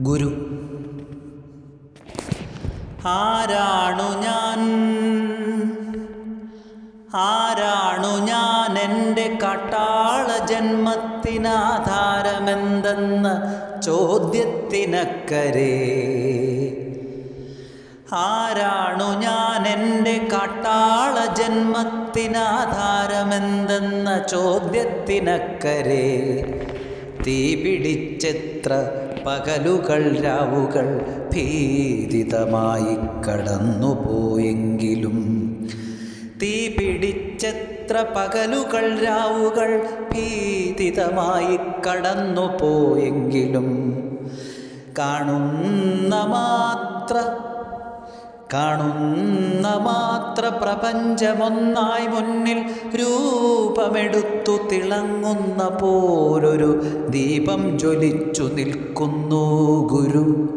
ഗുരു. ആരാണു ഞാൻ? ആരാണു ഞാൻ എന്റെ കാട്ടാള ജന്മത്തിനാധാരമെന്തെന്ന ചോദ്യത്തിനക്കരേ. ആരാണു ഞാൻ എന്റെ കാട്ടാള ജന്മത്തിനാധാരമെന്തെന്ന ചോദ്യത്തിനക്കരേ. തീ പിടിച്ചെത്ര പകലുകൾ രാവുകൾ ഭീതിതമായി കടന്നുപോയെങ്കിലും തീ പിടിച്ചെത്ര പകലുകൾ രാവുകൾ ഭീതിതമായി കടന്നുപോയെങ്കിലും കാണുന്ന മാത്ര കാണുന്ന മാത്ര പ്രപഞ്ചമൊന്നായി മുന്നിൽ രൂപമെടുത്തു തിളങ്ങുന്ന പോലൊരു ദീപം ജ്വലിച്ചു നിൽക്കുന്നു ഗുരു.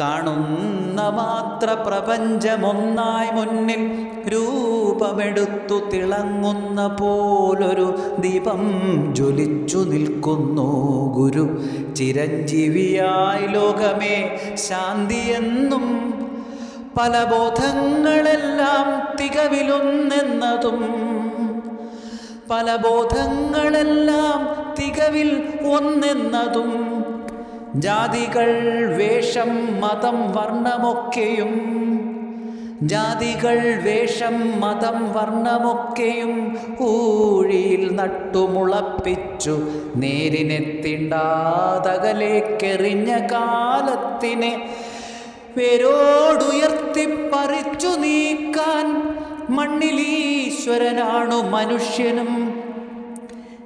കാണുന്ന മാത്ര പ്രപഞ്ചമൊന്നായി മുന്നിൽ രൂപമെടുത്തു തിളങ്ങുന്ന പോലൊരു ദീപം ജ്വലിച്ചു നിൽക്കുന്നു ഗുരു. ചിരഞ്ജീവിയായി ലോകമേ ശാന്തിയെന്നും പല ബോധങ്ങളെല്ലാം തികവിലൊന്നെന്നതും പല ബോധങ്ങളെല്ലാം തികവിൽ ഒന്നെന്നതും ജാതികൾ വേഷം മതം വർണമൊക്കെയും ജാതികൾ വേഷം മതം വർണമൊക്കെയും ഊഴിയിൽ നട്ടുമുളപ്പിച്ചു നേരിനെ തിണ്ടാതകലേക്കെറിഞ്ഞ കാലത്തിനെ വേരോടുയർത്തിപ്പറിച്ചു നീക്കാൻ മണ്ണിലീശ്വരനാണു മനുഷ്യനും.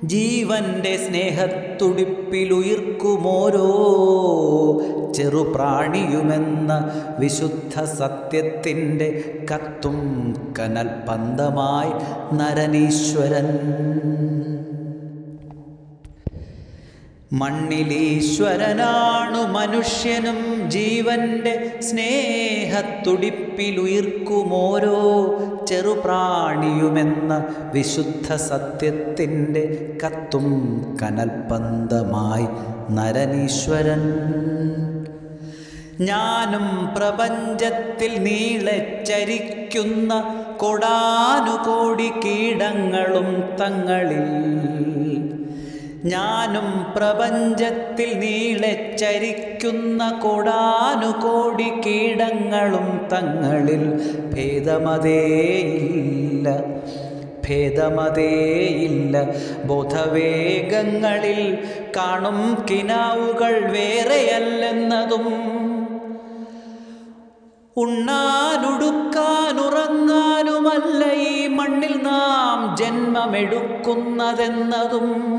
ജീവന്റെ സ്നേഹത്തുടിപ്പിലുയിർക്കുമോരോ ചെറുപ്രാണിയുമെന്ന വിശുദ്ധ സത്യത്തിന്റെ കത്തും കനൽ പന്തമായി നരനീശ്വരൻ. മണ്ണിലീശ്വരനാണു മനുഷ്യനും ജീവന്റെ സ്നേഹത്തുടിപ്പിലുയിർക്കുമോരോ ചെറുപ്രാണിയുമെന്ന വിശുദ്ധ സത്യത്തിന്റെ കത്തും കനൽപന്തമായി നരനീശ്വരൻ. ഞാനും പ്രപഞ്ചത്തിൽ നീളെ ചരിക്കുന്ന കൊടാനുകോടി കീടങ്ങളും തങ്ങളിൽ ഞാനും പ്രപഞ്ചത്തിൽ നീളെ ചരിക്കുന്ന കൊടാനുകോടി കീടങ്ങളും തങ്ങളിൽ ഭേദമതേയില്ല. ഭേദമതേയില്ല. ബോധവേഗങ്ങളിൽ കാണും കിനാവുകൾ വേറെയല്ലെന്നതും ഉണ്ണാനുടുക്കാനുറങ്ങാനുമല്ല ഈ മണ്ണിൽ നാം ജന്മമെടുക്കുന്നതെന്നതും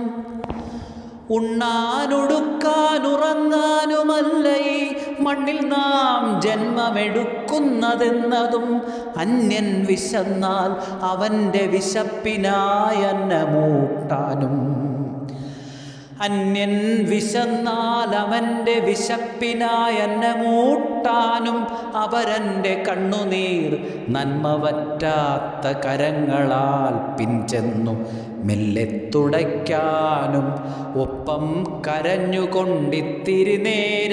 ഉണ്ണാനുടുക്കാനുറങ്ങാനുമല്ല മണ്ണിൽ നാം ജന്മമെടുക്കുന്നതെന്നതും അന്യൻ വിശന്നാൽ അവന്റെ വിശപ്പിനായി അന്നമൂട്ടാനും അന്യൻ വിശന്നാൽ അവന്റെ വിശപ്പിനായി അന്നമൂട്ടാനും അവരന്റെ കണ്ണുനീർ നന്മവറ്റാത്ത കരങ്ങളാൽ പിഞ്ചെന്നു മെല്ലെ തുടയ്ക്കാനും ഒപ്പം കരഞ്ഞുകൊണ്ടിത്തിരി നീർ.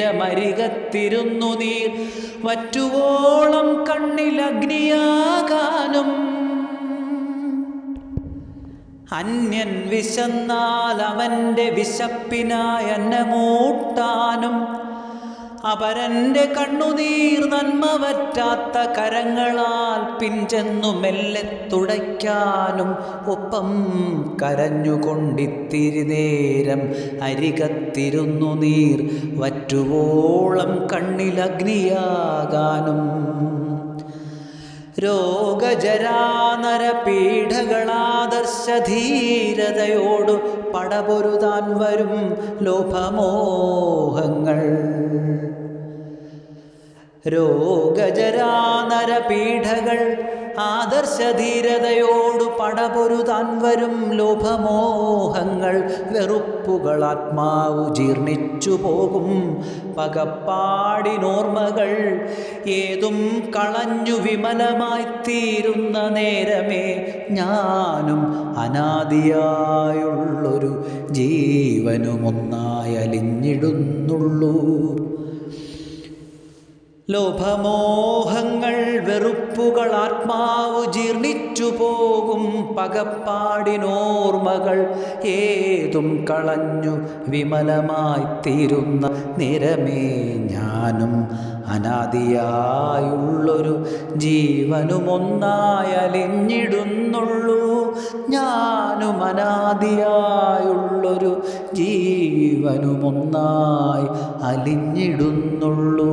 വറ്റുവോളം കണ്ണിലഗ്നിയാകാനും അന്യൻ വിശന്നാൽ അവന്റെ വിശപ്പിനായി അന്നമൂട്ടാനും അപരന്റെ കണ്ണുനീർ നന്മ വറ്റാത്ത കരങ്ങളാൽ പിഞ്ചെന്നു മെല്ലെ തുടയ്ക്കാനും ഒപ്പം കരഞ്ഞുകൊണ്ടിത്തിരി നേരം അരികത്തിരുന്നു നീർ വറ്റുവോളം കണ്ണിലഗ്നിയാകാനും. രോഗജരാനരപീഠകളാദർശധീരതയോടു പടപൊരുതാൻ വരും ലോഭമോഹങ്ങൾ. രോഗജരാനരപീഠകൾ ആദർശധീരതയോടു പടപൊരുതാൻ വരും ലോഭമോഹങ്ങൾ. വെറുപ്പുകൾ ആത്മാവ് ജീർണിച്ചു പോകും. പകപ്പാടിനോർമ്മകൾ ഏതും കളഞ്ഞു വിമലമായി തീരുന്ന നേരമേ ഞാനും അനാദിയായുള്ളൊരു ജീവനുമൊന്നായലിഞ്ഞിടുന്നുള്ളൂ ലോഭമോഹങ്ങൾ വെറുപ്പുകൾ ആത്മാവ് ജീർണിച്ചു പോകും പകപ്പാടിനോർമ്മകൾ ഏതും കളഞ്ഞു വിമലമായി തീരുന്ന നിരമേ ഞാനും അനാദിയായുള്ളൊരു ജീവനുമൊന്നായലിഞ്ഞിടുന്നുള്ളൂ. ഞാനും അനാദിയായുള്ളൊരു ജീവനുമൊന്നായി അലിഞ്ഞിടുന്നുള്ളൂ.